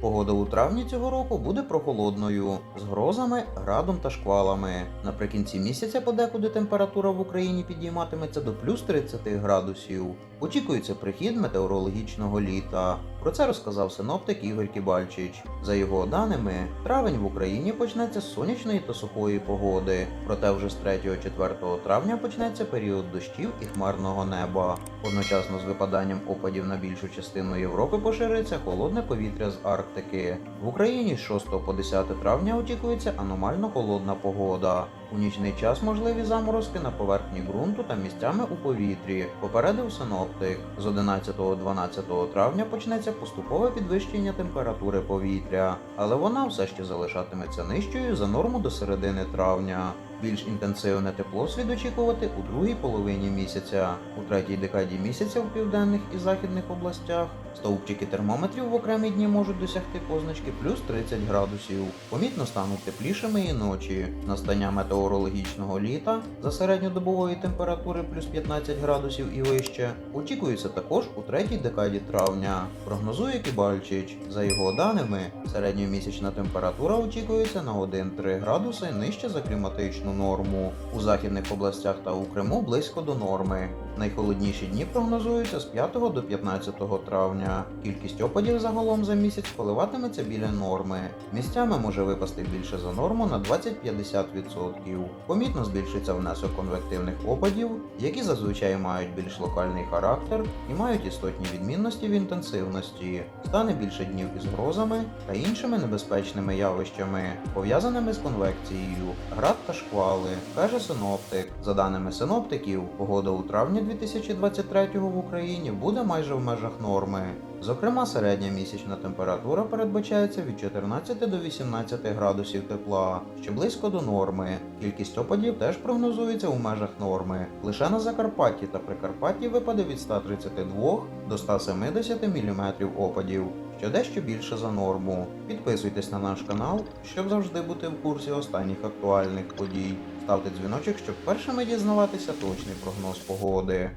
Погода у травні цього року буде прохолодною, з грозами, градом та шквалами. Наприкінці місяця подекуди температура в Україні підійматиметься до плюс 30 градусів. Очікується прихід метеорологічного літа. Про це розказав синоптик Ігор Кібальчич. За його даними, травень в Україні почнеться з сонячної та сухої погоди. Проте вже з 3-4 травня почнеться період дощів і хмарного неба. Одночасно з випаданням опадів на більшу частину Європи пошириться холодне повітря з Арктики. В Україні з 6 по 10 травня очікується аномально холодна погода. У нічний час можливі заморозки на поверхні ґрунту та місцями у повітрі, попередив синоптик. З 11-12 травня почнеться поступове підвищення температури повітря, але вона все ще залишатиметься нижчою за норму до середини травня. Більш інтенсивне тепло слід очікувати у другій половині місяця. У третій декаді місяця в південних і західних областях стовпчики термометрів в окремі дні можуть досягти позначки плюс 30 градусів. Помітно стануть теплішими і ночі. Настання метеорологічного літа за середньодобової температури плюс 15 градусів і вище очікується також у третій декаді травня. Прогнозує Кібальчич. За його даними, середньомісячна температура очікується на 1-3 градуси нижче за кліматичну норму. У західних областях та у Криму близько до норми. Найхолодніші дні прогнозуються з 5 до 15 травня. Кількість опадів загалом за місяць коливатиметься біля норми. Місцями може випасти більше за норму на 20-50%. Помітно збільшиться внесок конвективних опадів, які зазвичай мають більш локальний характер і мають істотні відмінності в інтенсивності. Стане більше днів із грозами та іншими небезпечними явищами, пов'язаними з конвекцією, град та шквали, каже синоптик. За даними синоптиків, погода у травні 2023 в Україні буде майже в межах норми. Зокрема, середня місячна температура передбачається від 14 до 18 градусів тепла, що близько до норми. Кількість опадів теж прогнозується у межах норми. Лише на Закарпатті та Прикарпатті випаде від 132 до 170 мм опадів, що дещо більше за норму. Підписуйтесь на наш канал, щоб завжди бути в курсі останніх актуальних подій. Ставте дзвіночок, щоб першими дізнаватися точний прогноз погоди.